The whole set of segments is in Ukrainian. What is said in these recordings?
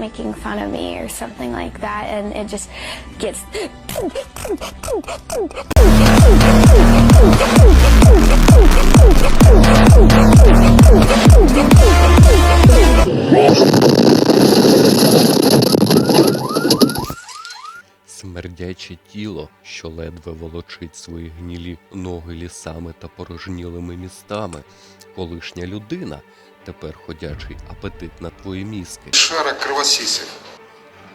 making fun of me or something like that, and it just gets. Смердяче тіло, що ледве волочить свої гнілі ноги лісами та порожнілими містами. Колишня людина, тепер ходячий апетит на твої мізки. Шара кровосисів.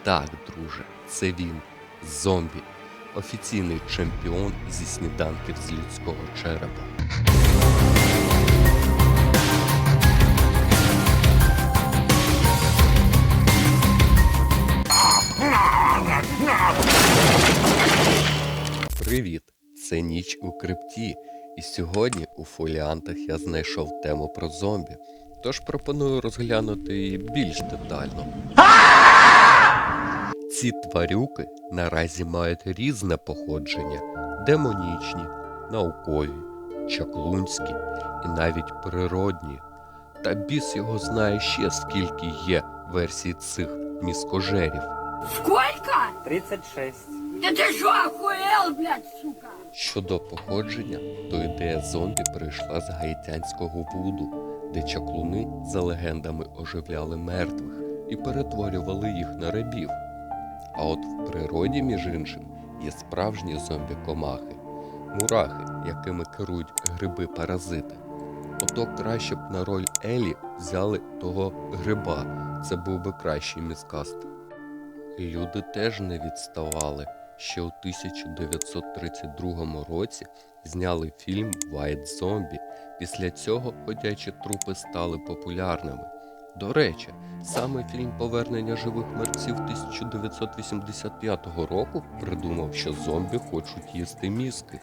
Так, друже, це він, зомбі, офіційний чемпіон зі сніданків з людського черепа. Привіт! Це ніч у крипті, і сьогодні у фоліантах я знайшов тему про зомбі. Тож пропоную розглянути її більш детально. Ці тварюки наразі мають різне походження: демонічні, наукові, чаклунські і навіть природні. Та біс його знає ще скільки є версій цих міскожерів. Сколько? 36. Да ты что, охуел, блядь, сука? Щодо походження, то ідея зомбі прийшла з гаїтянського вуду, де чаклуни за легендами оживляли мертвих і перетворювали їх на рабів. А от в природі, між іншим, є справжні зомбі-комахи, мурахи, якими керують гриби-паразити. Ото краще б на роль Елі взяли того гриба, це був би кращий міскаст. Люди теж не відставали. Ще у 1932 році зняли фільм White Zombie. Після цього ходячі трупи стали популярними. До речі, саме фільм Повернення живих мерців 1985 року придумав, що зомбі хочуть їсти мізки.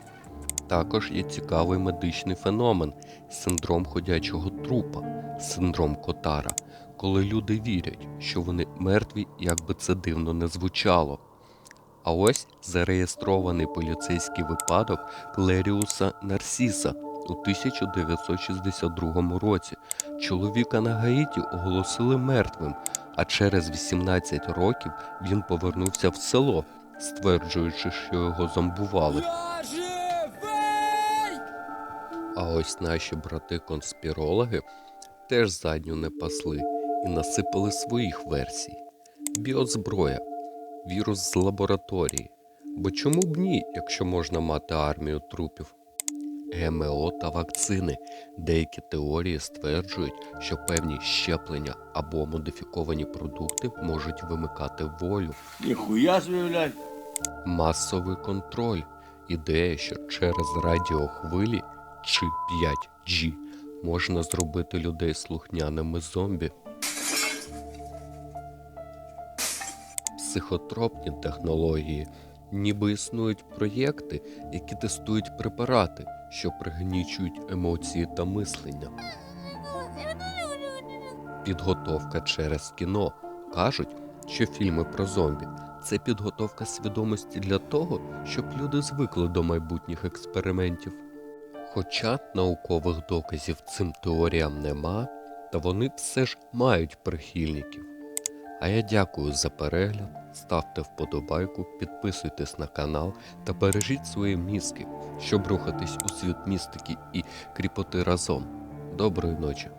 Також є цікавий медичний феномен синдром ходячого трупа, синдром Котара, коли люди вірять, що вони мертві, як би це дивно не звучало. А ось зареєстрований поліцейський випадок Клеріуса Нарсіса у 1962 році. Чоловіка на Гаїті оголосили мертвим, а через 18 років він повернувся в село, стверджуючи, що його зомбували. А ось наші брати-конспірологи теж задню не пасли і насипали своїх версій. Біозброя, вірус з лабораторії. Бо чому б ні, якщо можна мати армію трупів? ГМО та вакцини. Деякі теорії стверджують, що певні щеплення або модифіковані продукти можуть вимикати волю. Ніхуя собі. Масовий контроль. Ідея, що через радіохвилі чи 5G можна зробити людей слухняними зомбі. Психотропні технології. Ніби існують проєкти, які тестують препарати, що пригнічують емоції та мислення. Підготовка через кіно. Кажуть, що фільми про зомбі це підготовка свідомості для того, щоб люди звикли до майбутніх експериментів. Хоча наукових доказів цим теоріям нема, та вони все ж мають прихильників. А я дякую за перегляд, ставте вподобайку, підписуйтесь на канал та бережіть свої мізки, щоб рухатись у світ містики і кріпоти разом. Доброї ночі!